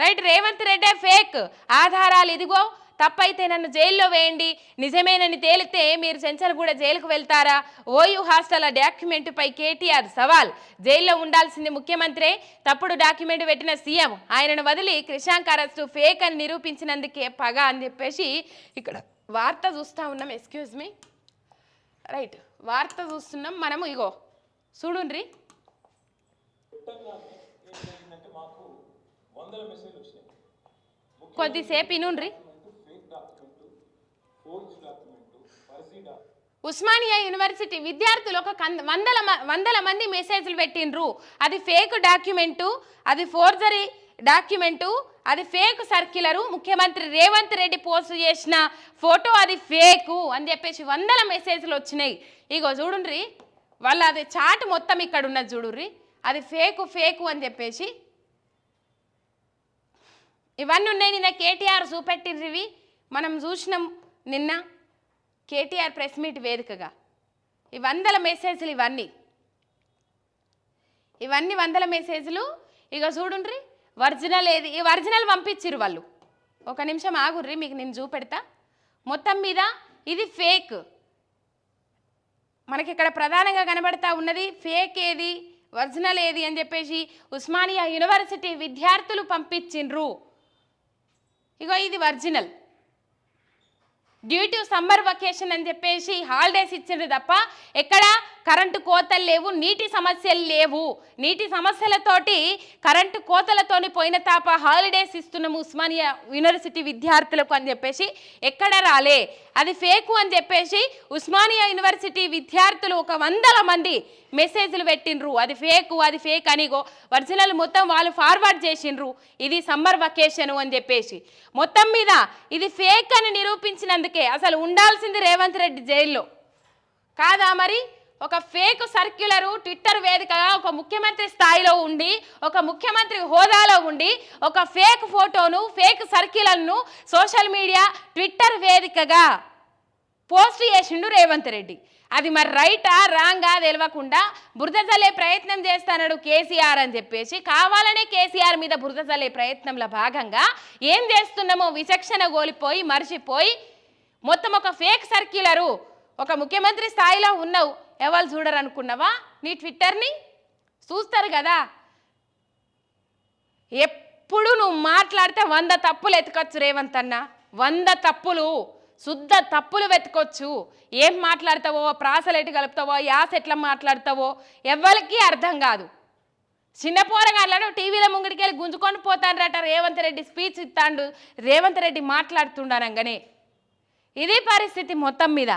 Right Revanth రెడ్డే fake. ఆధారాలు ఇదిగో తప్పైతే నన్ను జైల్లో వేయండి. నిజమేనని తేలితే మీరు సెంచర్గూడ కూడా జైలుకు వెళ్తారా? ఓయూ హాస్టల్ డాక్యుమెంట్పై కేటీఆర్ సవాల్. జైల్లో ఉండాల్సింది ముఖ్యమంత్రే తప్పుడు డాక్యుమెంట్ పెట్టిన సీఎం. ఆయనను వదిలి క్రిషాంక్ అరెస్టు ఫేక్ అని నిరూపించినందుకే పగ అని చెప్పేసి ఇక్కడ వార్త చూస్తూ ఉన్నాం ఎక్స్క్యూజ్ మీ. రైట్ వార్త చూస్తున్నాం మనము ఇగో. చూడుండ్రి. వందల మెసేజ్లు వచ్చినాయి. కొద్దిసేపు ఇనుండ్రి ఉస్మానియా యూనివర్సిటీ విద్యార్థులు ఒక వందల వందల మంది మెసేజ్లు పెట్టిండ్రు. అది ఫేక్ డాక్యుమెంటు అది ఫోర్జరీ డాక్యుమెంటు అది ఫేక్ సర్క్యులరు. ముఖ్యమంత్రి రేవంత్ రెడ్డి పోస్ట్ చేసిన ఫోటో అది ఫేకు అని చెప్పేసి వందల మెసేజ్లు వచ్చినాయి. ఇగో చూడుండ్రి వాళ్ళ అది చాట్ మొత్తం ఇక్కడ ఉన్నది చూడుర్రి. అది ఫేకు ఫేకు అని చెప్పేసి ఇవన్నీ ఉన్నాయి నిన్న కేటీఆర్ చూపెట్టిర్రివి. మనం చూసినాం నిన్న కేటీఆర్ ప్రెస్ మీట్ వేదికగా. ఈ వందల మెసేజ్లు ఇవన్నీ. ఇవన్నీ వందల మెసేజ్లు ఇక చూడుండ్రి ఒరిజినల్ ఏది? ఈ ఒరిజినల్ పంపించిర్రు వాళ్ళు. ఒక నిమిషం ఆగుర్రి మీకు నేను చూపెడతా. మొత్తం మీద ఇది ఫేక్ మనకి ఇక్కడ ప్రధానంగా కనబడతా ఉన్నది ఫేక్ ఏది ఒరిజినల్ ఏది అని చెప్పేసి ఉస్మానియా యూనివర్సిటీ విద్యార్థులు పంపించిండ్రు ఇగో ఇది original. Due to summer vacation అని చెప్పేసి హాలిడేస్ ఇచ్చిండ్రు తప్ప ఎక్కడ కరెంటు కోతలు లేవు నీటి సమస్యలు లేవు. నీటి సమస్యలతోటి కరెంటు కోతలతోని పోయిన తాప హాలిడేస్ ఇస్తున్నాము ఉస్మానియా యూనివర్సిటీ విద్యార్థులకు అని చెప్పేసి ఎక్కడ రాలే. అది ఫేకు అని చెప్పేసి ఉస్మానియా యూనివర్సిటీ విద్యార్థులు ఒక వందల మంది మెసేజ్లు పెట్టిండ్రు. అది ఫేకు అది ఫేక్ అనిగో ఒరిజినల్ మొత్తం వాళ్ళు ఫార్వర్డ్ చేసిండ్రు. ఇది సమ్మర్ వెకేషను అని చెప్పేసి. మొత్తం మీద ఇది ఫేక్ అని నిరూపించినందుకు అసలు ఉండాల్సింది రేవంత్ రెడ్డి జైల్లో. కాదా మరి? ఒక ఫేక్ సర్క్యులరు ట్విట్టర్ వేదికగా ఒక ముఖ్యమంత్రి స్థాయిలో ఉండి ఒక ముఖ్యమంత్రి హోదాలో ఉండి ఒక ఫేక్ ఫోటోను ఫేక్ సర్క్యులర్ను సోషల్ మీడియా ట్విట్టర్ వేదికగా పోస్ట్ చేసిండు రేవంత్ రెడ్డి. అది మరి రైటా రాంగా తెలియకుండా బురద చల్లే ప్రయత్నం చేస్తాడు కేసీఆర్ అని చెప్పేసి కావాలనే కేసీఆర్ మీద బురద చల్లే ప్రయత్నంలో భాగంగా ఏం చేస్తున్నామో విచక్షణ కోల్పోయి మర్చిపోయి మొత్తం ఒక ఫేక్ సర్క్యులరు ఒక ముఖ్యమంత్రి స్థాయిలో ఉన్నావు. ఎవరు చూడరు అనుకున్నావా నీ ట్విట్టర్ని? చూస్తారు కదా. ఎప్పుడు నువ్వు మాట్లాడితే వంద తప్పులు ఎతకొచ్చు రేవంత్ అన్న. వంద తప్పులు. శుద్ధ తప్పులు వెతకొచ్చు. ఏం మాట్లాడతావో? ప్రాసలు కలుపుతావో? యాస ఎట్లా మాట్లాడతావో? ఎవరికి అర్థం కాదు. చిన్న పోరగాళ్ళను టీవీలో ముంగిడికి వెళ్ళి గుంజుకొని పోతాండ్రట రేవంత్ రెడ్డి స్పీచ్ ఇస్తాడు. రేవంత్ రెడ్డి మాట్లాడుతుండనంగానే. ఇది పరిస్థితి మొత్తం మీద.